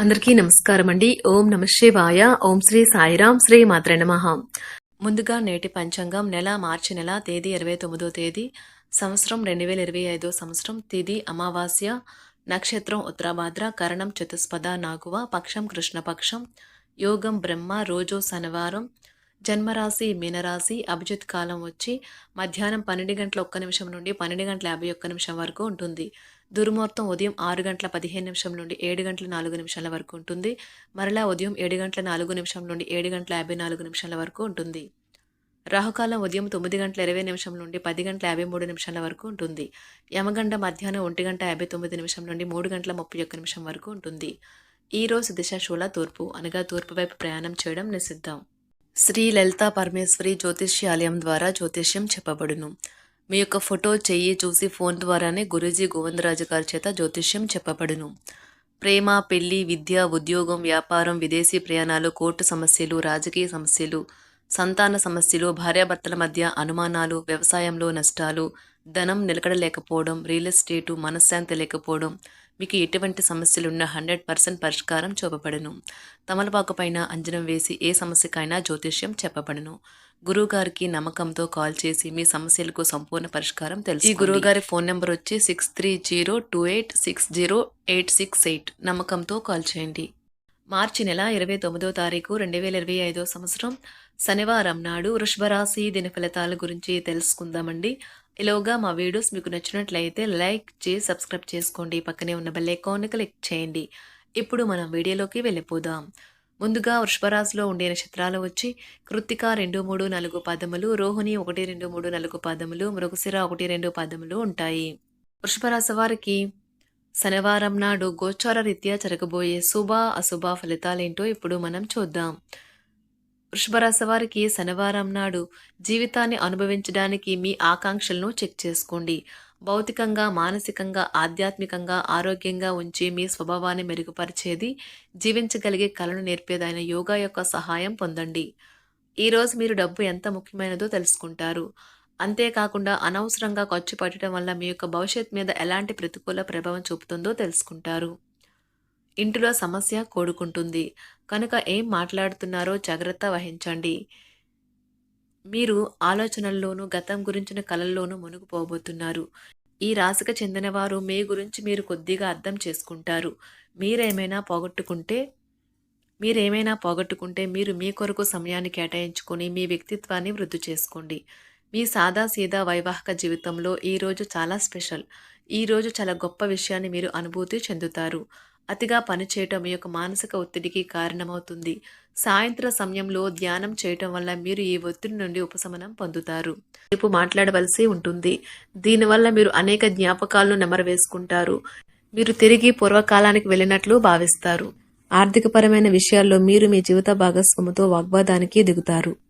అందరికీ నమస్కారం అండి. ఓం నమ శివాయ. ఓం శ్రీ సాయిరాం శ్రీ మాత్ర నమః. ముందుగా నేటి పంచాంగం నెల మార్చి నెల తేదీ ఇరవై తొమ్మిదో తేదీ సంవత్సరం రెండు వేల ఇరవై ఐదో సంవత్సరం తిది అమావాస్య నక్షత్రం ఉత్తరాభాద్ర కరణం చతుస్పద నాగువ పక్షం కృష్ణపక్షం యోగం బ్రహ్మ రోజు శనివారం జన్మరాశి మీనరాశి అభిజిత్ కాలం వచ్చి మధ్యాహ్నం పన్నెండు గంటల ఒక్క నిమిషం నుండి పన్నెండు గంటల యాభై ఒక్క నిమిషం వరకు ఉంటుంది. దుర్ముహూర్తం ఉదయం ఆరు గంటల పదిహేను నిమిషం నుండి ఏడు గంటల నాలుగు నిమిషాల వరకు ఉంటుంది. మరలా ఉదయం ఏడు గంటల నాలుగు నిమిషం నుండి ఏడు గంటల యాభై నాలుగు నిమిషాల వరకు ఉంటుంది. రాహుకాలం ఉదయం తొమ్మిది గంటల ఇరవై నిమిషం నుండి పది గంటల యాభై మూడు నిమిషాల వరకు ఉంటుంది. యమగండ మధ్యాహ్నం ఒంటి గంట యాభై తొమ్మిది నిమిషం నుండి మూడు గంటల ముప్పై ఒక్క నిమిషం వరకు ఉంటుంది. ఈ రోజు దిశ శూల తూర్పు అనగా తూర్పు వైపు ప్రయాణం చేయడం నిషిద్ధం. శ్రీ లలితా పరమేశ్వరి జ్యోతిష్యాలయం ద్వారా జ్యోతిష్యం చెప్పబడును. మీ యొక్క ఫోటో చెయ్యి చూసి ఫోన్ ద్వారానే గురూజీ గోవిందరాజు గారి చేత జ్యోతిష్యం చెప్పబడును. ప్రేమ పెళ్ళి విద్య ఉద్యోగం వ్యాపారం విదేశీ ప్రయాణాలు కోర్టు సమస్యలు రాజకీయ సమస్యలు సంతాన సమస్యలు భార్యాభర్తల మధ్య అనుమానాలు వ్యవసాయంలో నష్టాలు ధనం నిలకడలేకపోవడం రియల్ ఎస్టేటు మనశ్శాంతి లేకపోవడం మీకు ఎటువంటి సమస్యలున్నా హండ్రెడ్ పర్సెంట్ పరిష్కారం చూపబడును. తమలపాకు పైన అంజనం వేసి ఏ సమస్యకైనా జ్యోతిష్యం చెప్పబడును. గురువుగారికి నమ్మకంతో కాల్ చేసి మీ సమస్యలకు సంపూర్ణ పరిష్కారం తెలుసు ఈ గురువుగారి ఫోన్ నెంబర్ వచ్చి six three zero two eight six zero eight six eight. నమ్మకంతో కాల్ చేయండి. మార్చి నెల ఇరవై తొమ్మిదో తారీఖు రెండు వేల ఇరవై ఐదో సంవత్సరం శనివారం నాడు వృషభ రాశి దిన ఫలితాల గురించి తెలుసుకుందామండి. ఇలాగా మా వీడియోస్ మీకు నచ్చినట్లయితే లైక్ చేసి సబ్స్క్రైబ్ చేసుకోండి. పక్కనే ఉన్న బెల్ ఐకాన్ క్లిక్ చేయండి. ఇప్పుడు మనం వీడియోలోకి వెళ్ళిపోదాం. ముందుగా వృషభరాశిలో ఉండే నక్షత్రాలు వచ్చి కృత్తిక రెండు మూడు నాలుగు పదములు రోహిణి ఒకటి రెండు మూడు నాలుగు పదములు మృగశిర ఒకటి రెండు పదములు ఉంటాయి. వృషభరాశి వారికి శనివారం నాడు గోచార రీత్యా జరగబోయే శుభ అశుభ ఫలితాలేంటో ఇప్పుడు మనం చూద్దాం. వృషభరాశి వారికి శనివారం నాడు జీవితాన్ని అనుభవించడానికి మీ ఆకాంక్షలను చెక్ చేసుకోండి. భౌతికంగా మానసికంగా ఆధ్యాత్మికంగా ఆరోగ్యంగా ఉంచి మీ స్వభావాన్ని మెరుగుపరిచేది జీవించగలిగే కళను నేర్పేదైన యోగా యొక్క సహాయం పొందండి. ఈరోజు మీరు డబ్బు ఎంత ముఖ్యమైనదో తెలుసుకుంటారు. అంతేకాకుండా అనవసరంగా ఖర్చు పెట్టడం వల్ల మీ యొక్క భవిష్యత్ మీద ఎలాంటి ప్రతికూల ప్రభావం చూపుతుందో తెలుసుకుంటారు. ఇంటిలో సమస్య కోడుకుంటుంది. కనుక ఏం మాట్లాడుతున్నారో జాగ్రత్త వహించండి. మీరు ఆలోచనల్లోనూ గతం గురించిన కలల్లోనూ మునిగిపోబోతున్నారు. ఈ రాశికి చెందిన వారు మీ గురించి మీరు కొద్దిగా అర్థం చేసుకుంటారు. మీరేమైనా పోగొట్టుకుంటే మీరేమైనా పోగొట్టుకుంటే మీరు మీ కొరకు సమయాన్ని కేటాయించుకొని మీ వ్యక్తిత్వాన్ని వృద్ధి చేసుకోండి. మీ సాదా సీదా వైవాహిక జీవితంలో ఈరోజు చాలా స్పెషల్. ఈరోజు చాలా గొప్ప విషయాన్ని మీరు అనుభూతి చెందుతారు. అతిగా పనిచేయటం మీ యొక్క మానసిక ఒత్తిడికి కారణమవుతుంది. సాయంత్ర సమయంలో ధ్యానం చేయటం వల్ల మీరు ఈ ఒత్తిడి నుండి ఉపశమనం పొందుతారు. రేపు మాట్లాడవలసి ఉంటుంది. దీనివల్ల మీరు అనేక జ్ఞాపకాలను నెమరవేసుకుంటారు. మీరు తిరిగి పూర్వకాలానికి వెళ్ళినట్లు భావిస్తారు. ఆర్థికపరమైన విషయాల్లో మీరు మీ జీవిత భాగస్వామితో వాగ్వాదానికి దిగుతారు.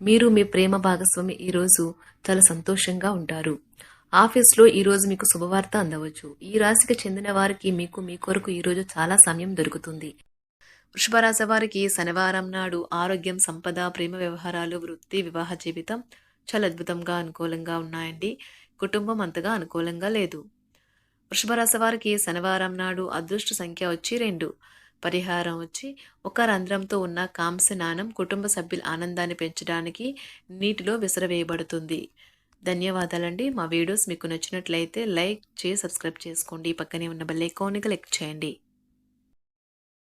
మీరు మీ ప్రేమ భాగస్వామి ఈ రోజు చాలా సంతోషంగా ఉంటారు. ఆఫీస్లో ఈ రోజు మీకు శుభవార్త అందవచ్చు. ఈ రాశికి చెందిన వారికి మీకు మీ కొరకు ఈ రోజు చాలా సమయం దొరుకుతుంది. వృషభరాశి వారికి శనివారం నాడు ఆరోగ్యం సంపద ప్రేమ వ్యవహారాలు వృత్తి వివాహ జీవితం చాలా అద్భుతంగా అనుకూలంగా ఉన్నాయండి. కుటుంబం అంతగా అనుకూలంగా లేదు. వృషభరాశి వారికి శనివారం నాడు అదృష్ట సంఖ్య వచ్చి రెండు. పరిహారం వచ్చి ఒక రంధ్రంతో ఉన్న కాంస్య కుటుంబ సభ్యుల ఆనందాన్ని పెంచడానికి నీటిలో విసిరవేయబడుతుంది. ధన్యవాదాలండి. మా వీడియోస్ మీకు నచ్చినట్లయితే లైక్ చేసి సబ్స్క్రైబ్ చేసుకోండి. పక్కనే ఉన్న బెల్ ఐకాన్ని క్లిక్ చేయండి.